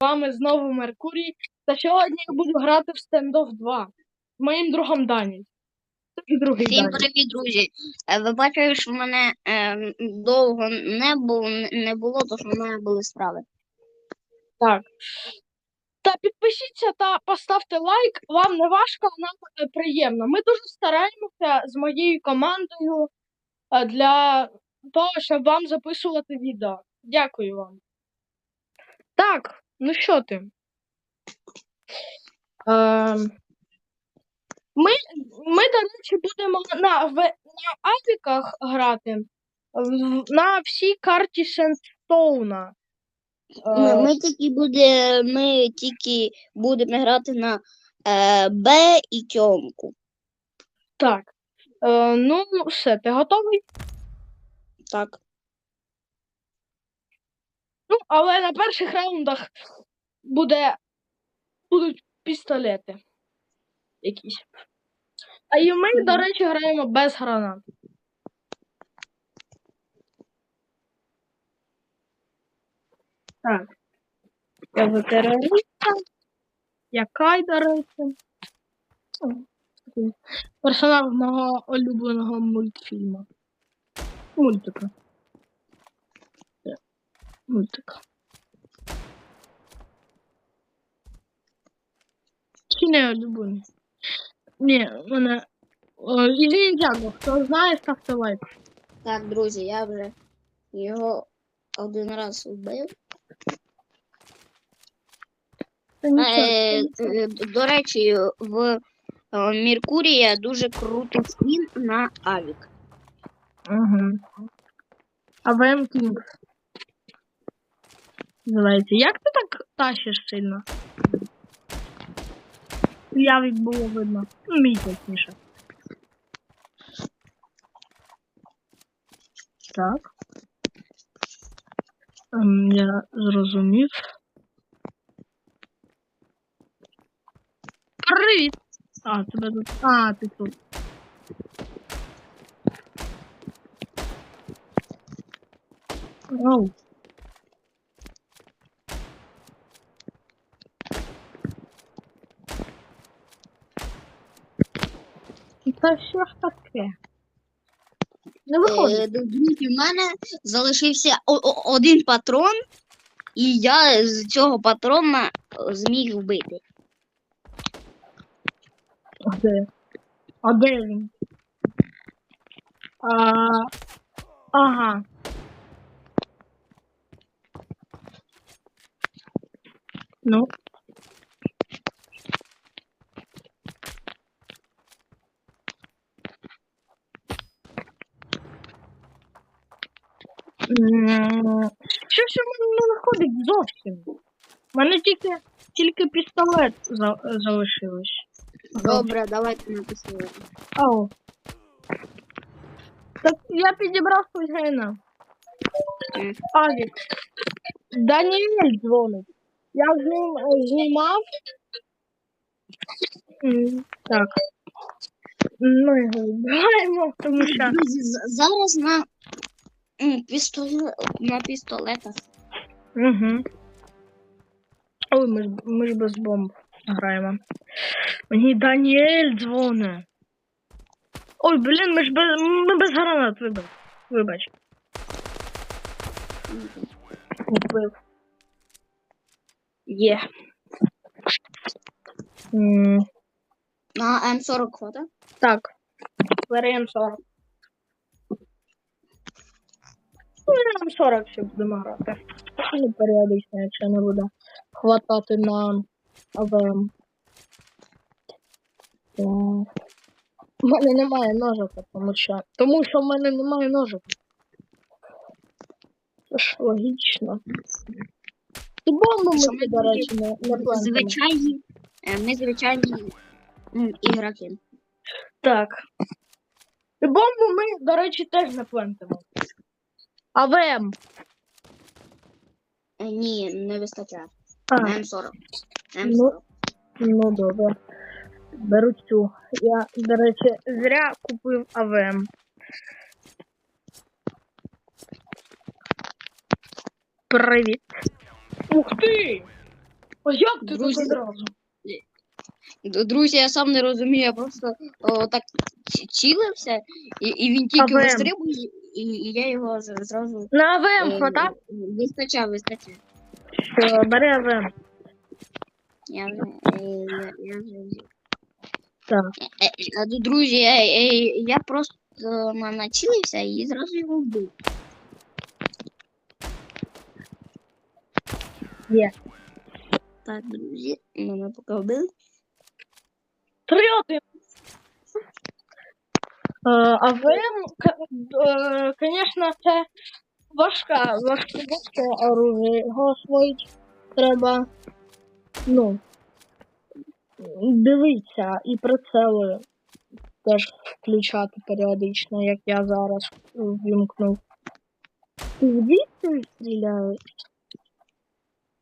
вами знову Меркурій. Та сьогодні я буду грати в Standoff 2 з моїм другом Дані. Другий Всім Дані. привіт, друзі. Е, Ви бачили, що в мене е, довго не було, не було, тому що в мене були справи. Так. Та підпишіться та поставте лайк. Вам не важко, а нам е, приємно. Ми дуже стараємося з моєю командою е, для того, щоб вам записувати відео. Дякую вам. Так, ну що ти? Ем, ми, ми, до речі, будемо на, в, на авіках грати на всій карті Сендстоуна. Ми, Е, ми тільки буде, ми тільки будемо грати на е, Б і тьомку. Так. Е, ну, все, ти готовий? Так. Але на перших раундах буде, будуть пістолети якісь. А і ми, до речі, граємо без гранат. Так. Я ветераніста. Я Кай, до речі. Персонаж мого улюбленого мультфільму. Мультика. Е, Мультика. Чи не улюблений? Ні, мене. О, І Ніндзяго, хто знає, ставте лайк. Так, друзі, я вже його один раз вбив. Е, та нічого. е, до речі, в Меркурія дуже крутий скін на Авік. Угу. А ВМ Кінг. Називається. Як ти так тащиш сильно? Явік було видно. Ну, Мій точніше. Так. Ем, я зрозумів. Привіт! А, тебе тут. А, ти тут. Оу. Та що ж таке? Не виходить. Е, Друзі, в мене залишився о- о- один патрон, і я з цього патрона е, зміг вбити. А де? А де він? А... Ага. Ну. М, Щось у мене не виходить зовсім. У мене тільки, тільки пістолет за, залишилось. Добре, давайте написали. Ау. Так я підібрав случайно. Мгм. Авік. Даніель дзвонить. Я з ним е, знімав. Так. Ну його вбиваємо, тому що. Зараз на, м, пістоле... на пістолетах. Угу. Ой, ми ж, ми ж без бомб граємо. Мені Даніель дзвоне. Ой, блін, ми ж без, ми без гранат, вибач. Вибач. Вбив. Є. На М40 хвата? Так. Бери 40 Ну, на М40 ще будемо грати. Ну, періодично, якщо не буде хватати на АВМ. У мене немає ножика, тому що. Тому що в мене немає ножика. Це ж логічно. І бомбу ми, ми до речі, не, не плануємо. Звичайні, е, ми звичайні м, ігроки. Так. І бомбу ми, до речі, теж не плентимо. АВМ. Е, Ні, не вистачає. А, На М40. М40. Ну. ну добре. Беру цю. Я, до речі, зря купив АВМ. Привіт. Ух ти! Ось як ти тут Друзі. одразу? Друзі, я сам не розумію, я просто о, так ч- чилився, і, і він тільки АВМ. вистрибує, і, і я його зразу На АВМ е, хватав? вискачав, вискачав. Все, бери АВМ. Я, е, я, я вже взяв. Так. Е, Друзі, я, е, я просто на- начилився і зразу його вбив. Є. Так, друзі, мене поки вбили. Три один. Е, АВМ, звісно, це важка, важке, важке оружие. Його освоїть треба, ну, дивитися і прицели теж включати періодично, як я зараз ввімкнув. Ти звідси стріляєш?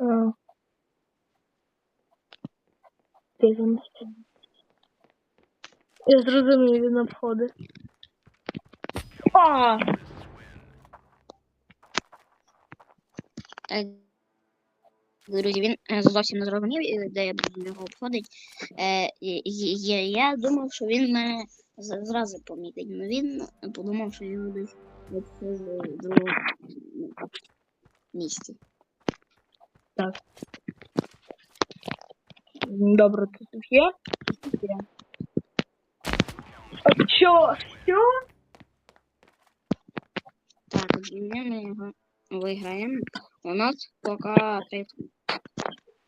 Е, Ти там я зрозумів, він обходить. А, Так, друзі, він е, зовсім не зрозумів, е, де я буду його обходити. Е, і- і- я, я думав, що він мене з- зразу помітить, але він подумав, що я десь відхожу в другому ну, місці. добре, тут є? Є. Що? Що? Так, ми його виграємо. У нас поки 30.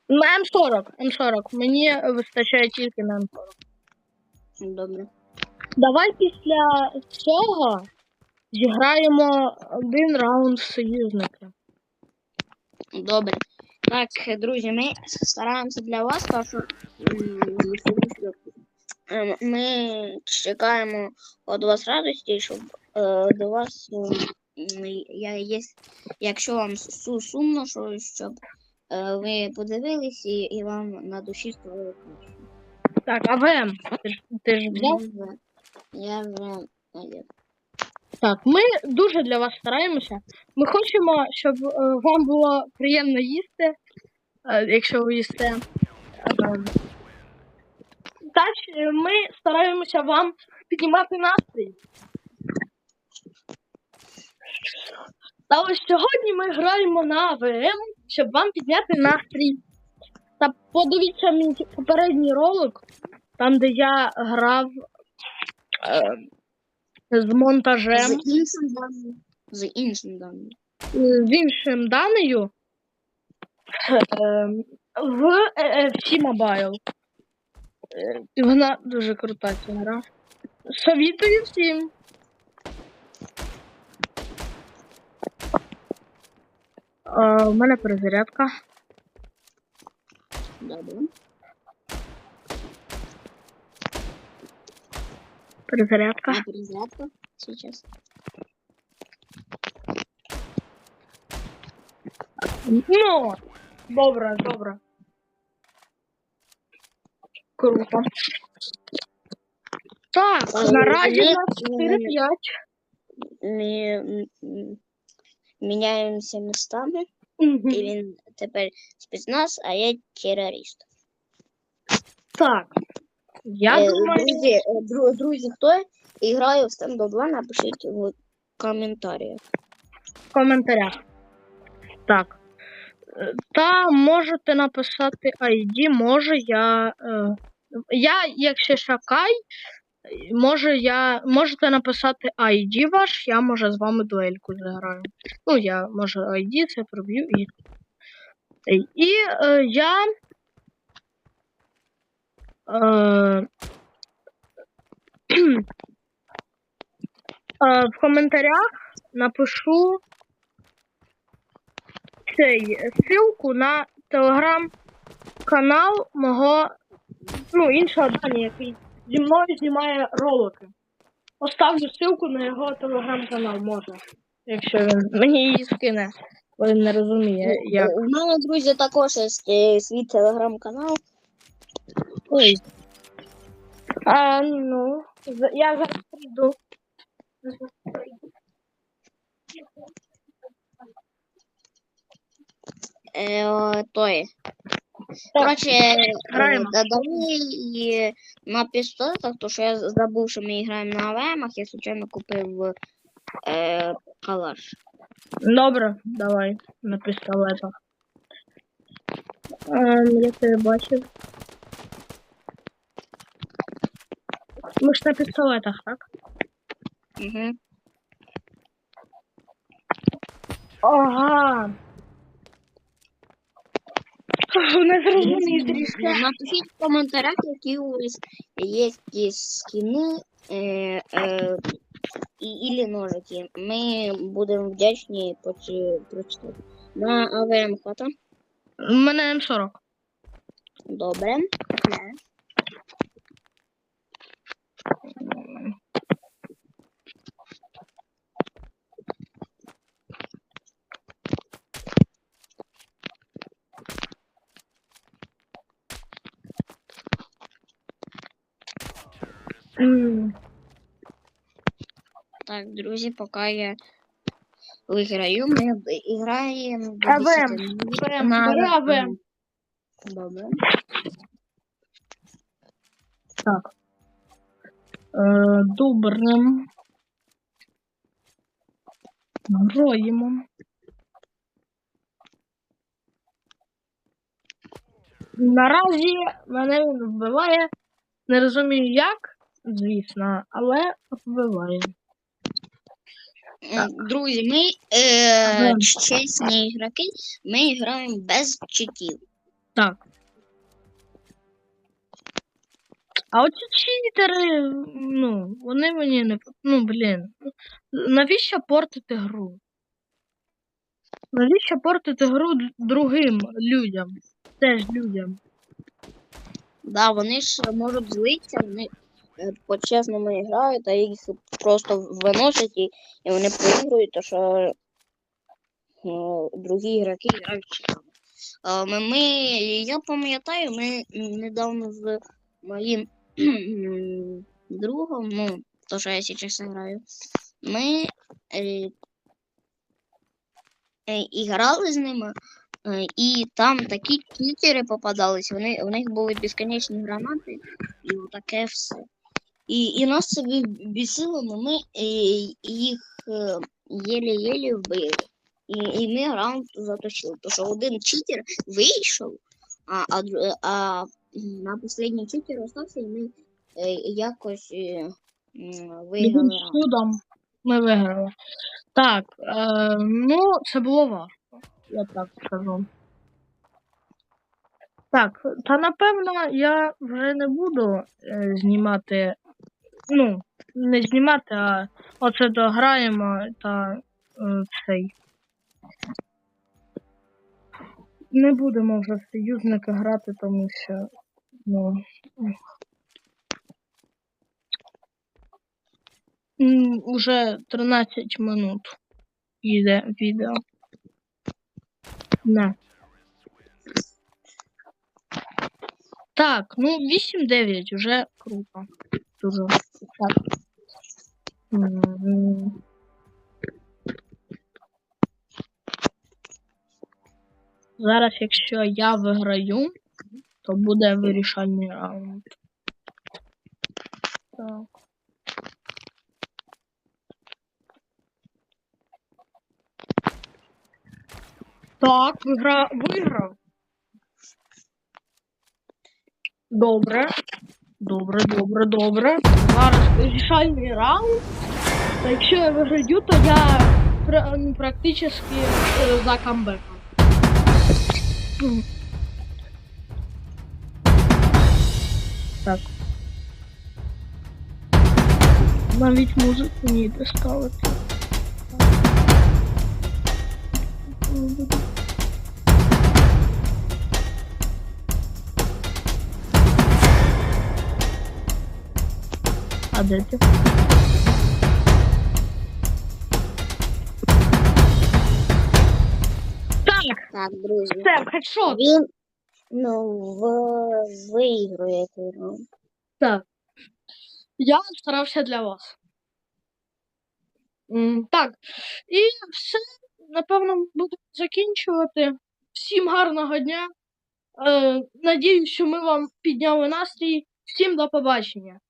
На М40, М40. Мені вистачає тільки на М40. Добре. Давай після цього зіграємо один раунд союзника. Добре. Так, друзі, ми стараємося для вас, тому що ми чекаємо від вас радості, щоб е, до вас, м, я, є, якщо вам сумно, що, щоб е, ви подивились і, вам на душі стало краще. Так, АВМ. Ти ж, ти ж взяв? Я вже-. Так, ми дуже для вас стараємося. Ми хочемо, щоб е, вам було приємно їсти, якщо ви їсте. Е, е, ми стараємося вам піднімати настрій. Та ось сьогодні ми граємо на АВМ, щоб вам підняти настрій. Та подивіться мій попередній ролик, там, де я грав е, з монтажем. З іншим даним. З іншим даним. з іншим даною е, в е, FC Mobile. Вона дуже крута ця гра. Совітую всім. У мене перезарядка. Добре. Перезарядка. На перезарядку сейчас. Ну, добре, добре. Круто. Так, Е, наразі у нас 4-5. Ми м, м, міняємося містами, Мгм. і він тепер спецназ, а я терорист. Так. Я Е, думаю, друзі, е, дру- друзі, хто грає в Stand 2, напишіть в коментарях. в коментарях. Так. Е, Та можете написати ID, може я. Е, я, якщо шакай, може я. Можете написати ID ваш, я може з вами дуельку заграю. Ну, я може ID це проб'ю і. І е, я. Е, е, в коментарях напишу цей ссылку на телеграм-канал мого ну, іншого Дані, який зі мною знімає ролики. Поставлю ссылку на його телеграм-канал, може. Якщо він мені її скине, бо він не розуміє, як. У мене, друзі, також є свій телеграм-канал. Ой. А, ну, за- я зараз прийду. Е, о, той. Коротше, граємо. е, да- давай на пістолетах, то що я забув, що ми граємо на АВМах, я случайно купив е, калаш. Добре, давай на пістолетах. Ем, я тебе бачив. Ми ж на пістолетах, так? Угу. Ага. Не зрозумів трішки. Напишіть в коментарях, які у вас є скіни е, е, і, ілі ножики. Ми будемо вдячні прочитати. На АВМ хата. У мене М40. Добре. М, Так, друзі, поки я виграю, ми граємо до АВМ. 10 минут Берем, на бери АВМ. АВМ. Добре. Так. Е, Добре. Гроємо. Наразі мене він вбиває. Не розумію як, звісно, але вбиває. Друзі, ми е, чесні ігроки, ми граємо без читів. Так. А оці читери, ну, вони мені не. Ну, блін. Навіщо портити гру? Навіщо портити гру другим людям? Теж людям. Да, вони ж можуть злитися, вони по-чесному грають, а їх просто виносять і, вони проігрують, то що е, другі ігроки грають читами. Е, Ми, ми, я пам'ятаю, ми недавно з моїм другом, ну, то, що я зараз граю, ми е, е, і грали з ними, е, і там такі кітери попадались, вони, у них були безконечні гранати, і таке все. І, і нас це бі- бісило, але ми е, їх єлі-єлі вбили. І, і ми раунд заточили. Тому що один читер вийшов, а, а, а на останній читер остався, і ми е, якось виграли раунд. ми виграли. Так, е, ну, це було важко, я так скажу. Так, та напевно я вже не буду е, знімати. Ну, не знімати, а оце дограємо та е, цей. Не будемо вже в союзники грати, тому що. Ну. Уже 13 минут йде відео. Не. Так, ну 8-9 уже круто. Дуже. Так. Зараз, якщо я виграю, то буде вирішальний раунд. Так. Так, вигра... виграв. Добре. Добре, добре, добре. Зараз вирішальний раунд. Та якщо я виграю, то я пра- ну, практично е, за камбеком. Мгм. Так. Навіть музику ніде ставити. А де ти? Так, Так, друзі. це хедшот. Він ну, в, виігрує цей раунд. Так. Я старався для вас. М, Так. І все. Напевно, будемо закінчувати. Всім гарного дня. Е, надіюсь, що ми вам підняли настрій. Всім до побачення.